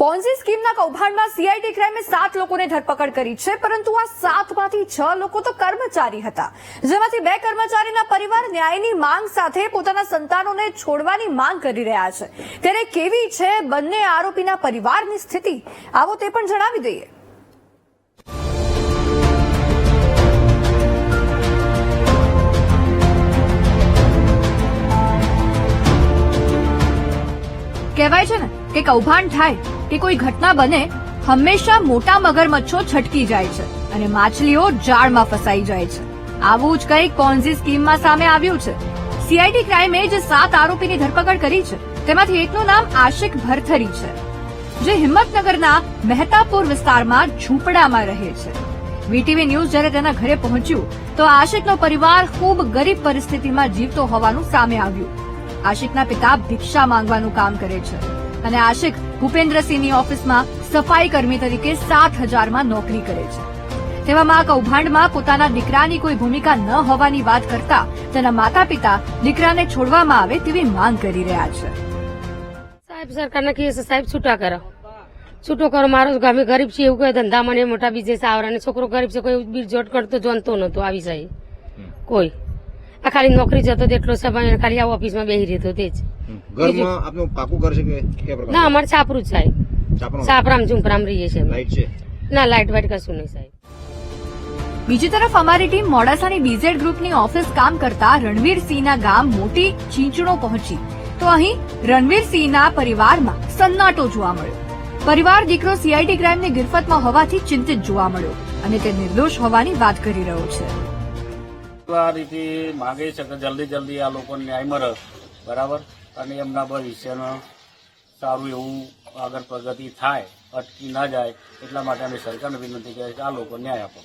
Ponzi સ્કીમના કૌભાંડમાં CIT ક્રાઇમે સાત લોકોને ધરપકડ કરી છે, પરંતુ આ સાતમાંથી છ લોકો તો કર્મચારી હતા, જેમાંથી બે કર્મચારીના પરિવાર ન્યાયની માંગ સાથે પોતાના સંતાનોને છોડવાની માંગ કરી રહ્યા છે. ત્યારે કેવી છે બંને આરોપીના પરિવારની સ્થિતિ? આવો તે પણ જણાવી દઈએ. કહેવાય છે ને કે કૌભાંડ થાય કે કોઈ ઘટના બને, હંમેશા મોટા મગરમચ્છો છટકી જાય છે અને માછલીઓ જાળમાં ફસાઈ જાય છે. આવું જ કંઈક કોન્ઝી સ્કીમમાં સામે આવ્યું છે. સીઆઈડી ક્રાઇમે જે સાત આરોપીની ધરપકડ કરી છે. તેમાંથી એકનું નામ આશિક ભરથરી છે, જે હિંમતનગરના મહેતાપુર વિસ્તારમાં ઝૂંપડામાં રહે છે. વીટીવી ન્યૂઝ જ્યારે તેના ઘરે પહોંચ્યું, તો આશિકનો પરિવાર ખૂબ ગરીબ પરિસ્થિતિમાં જીવતો હોવાનું સામે આવ્યું. આશિકના પિતા ભિક્ષા માંગવાનું કામ કરે છે અને આશિક ભૂપેન્દ્રસિંહની ઓફિસમાં સફાઈ કર્મી તરીકે સાત હજારમાં નોકરી કરે છે. તેવામાં આ કૌભાંડમાં પોતાના દીકરાની કોઈ ભૂમિકા ન હોવાની વાત કરતા તેના માતા પિતા દીકરાને છોડવામાં આવે તેવી માંગ કરી રહ્યા છે. સાહેબ સરકારને કહીએ છે સાહેબ છૂટા કરો. છૂટો કરો મારો અમે ગરીબ છીએ એવું કહે ધંધા મને મોટા બિઝનેસ આવરા અને છોકરો ગરીબ છે કોઈ બિલ જોટ કરતો જોનતો નતો આવી જાય કોઈ. આ ખાલી નોકરી જતો તો એટલો સમય ખાલી આ ઓફિસમાં બેહી રહેતો તે જ. ઘરમાં આપનું પાકું ઘર છે કે ના અમારે છાપરું જ સાહેબ. છાપરામ ઝુંપરામ રહીએ છીએ લાઈટ છે? ના લાઇટ વાઇટ કશું નહીં સાહેબ. બીજી તરફ અમારી ટીમ મોડાસાની બીઝેડ ગ્રુપની ઓફિસ કામ કરતા રણવીરસિંહના ગામ મોટી ચીંચણો પહોંચી. તો અહીં રણવીરસિંહના પરિવારમાં સન્નાટો જોવા મળ્યો. પરિવાર દીકરો સીઆઈડી ક્રાઇમની ગિરફતમાં હોવાથી ચિંતિત જોવા મળ્યો અને તે નિર્દોષ હોવાની વાત કરી રહ્યો છે. આ માગે છે કે જલ્દી જલ્દી આ લોકોને ન્યાય મળે. બરાબર? અને એમના ભવિષ્યનો સારું એવું આગળ પ્રગતિ થાય, અટકી ના જાય, એટલા માટે અમે સરકારને વિનંતી કરીએ કે આ લોકો ન્યાય આપો.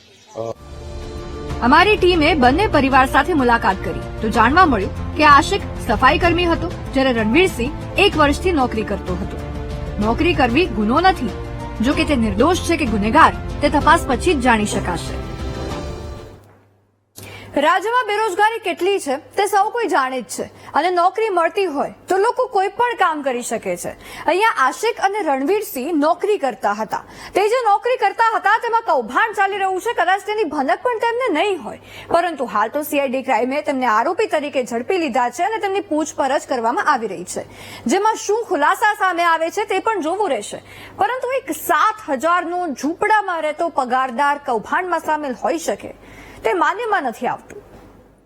અમારી ટીમે બંને પરિવાર સાથે મુલાકાત કરી. તો જાણવા મળ્યું કે આશિક સફાઈ કર્મી હતો, જ્યારે રણવીરસિંહ એક વર્ષથી નોકરી કરતો હતો. નોકરી કરવી ગુનો નથી જો કે તે નિર્દોષ છે કે ગુનેગાર, તે તપાસ પછી જ જાણી શકાશે. રાજ્યમાં બેરોજગારી કેટલી છે તે સૌ કોઈ જાણે જ છે. અને નોકરી મળતી હોય તો લોકો કોઈ પણ કામ કરી શકે છે. અહીંયા આશિક અને રણવીરસિંહ નોકરી કરતા હતા. તે જે નોકરી કરતા હતા તેમાં કૌભાંડ ચાલી રહ્યું છે. કદાચ તેની ભનક પણ તેમને નહીં હોય. પરંતુ હાલ તો સીઆઈડી ક્રાઇમે તેમને આરોપી તરીકે ઝડપી લીધા છે અને તેમની પૂછપરછ કરવામાં આવી રહી છે. જેમાં શું ખુલાસા સામે આવે છે તે પણ જોવું રહેશે. પરંતુ એક સાત હજારનો ઝૂંપડામાં રહેતો પગારદાર કૌભાંડમાં સામેલ હોઈ શકે તે માન્યમાં નથી આવતું.